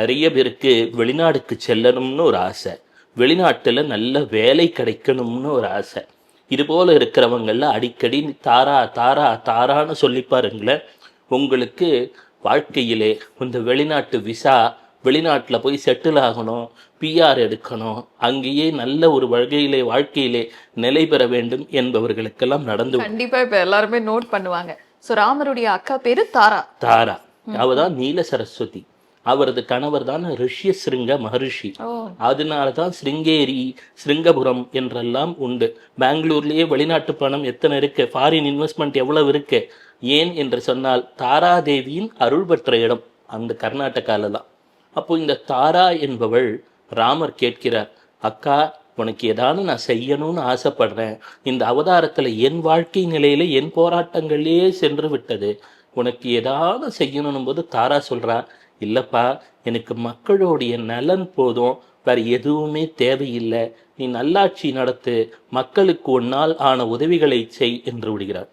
நிறைய பேருக்கு வெளிநாடுக்கு செல்லணும்னு ஒரு ஆசை. வெளிநாட்டுல நல்ல வேலை கிடைக்கணும்னு ஒரு ஆசை. இது போல இருக்கிறவங்கள அடிக்கடி தாரா தாரா தாரான்னு சொல்லி பாருங்களேன். உங்களுக்கு வாழ்க்கையிலே இந்த வெளிநாட்டு விசா வெளிநாட்டில் போய் செட்டில் ஆகணும் பிஆர் எடுக்கணும் அங்கேயே நல்ல ஒரு வகையிலே வாழ்க்கையிலே நிலை பெற வேண்டும் என்பவர்களுக்கெல்லாம் நடந்து கண்டிப்பா இப்ப எல்லாருமே நோட் பண்ணுவாங்க. சோ ராமருடைய அக்கா பேரு தாரா. தாரா. அவ தான் நீல சரஸ்வதி. அவரது கணவர் தான் ரிஷ்ய சிருங்க மகரிஷி. அதனால தான் சிருங்கேரி சிருங்கபுரம் என்றெல்லாம் உண்டு. பெங்களூர்லயே வெளிநாட்டு பணம் எத்தனை இருக்கு? ஃபாரின் இன்வெஸ்ட்மெண்ட் எவ்வளவு இருக்கு? ஏன் என்று சொன்னால் தாராதேவியின் அருள் பெற்ற இடம் அந்த கர்நாடகால தான். அப்போ இந்த தாரா என்பவள் ராமர் கேட்கிறார் அக்கா உனக்கு ஏதாவது நான் செய்யணும்னு ஆசைப்படுறேன். இந்த அவதாரத்துல என் வாழ்க்கை நிலையில என் போராட்டங்களே சென்று விட்டது. உனக்கு ஏதாவது செய்யணும் போது தாரா சொல்றா இல்லைப்பா எனக்கு மக்களுடைய நலன் போதும். வேற எதுவுமே தேவையில்லை. நீ நல்லாட்சி நடத்து. மக்களுக்கு உன்னால் ஆன உதவிகளை செய் என்று விடுகிறார்.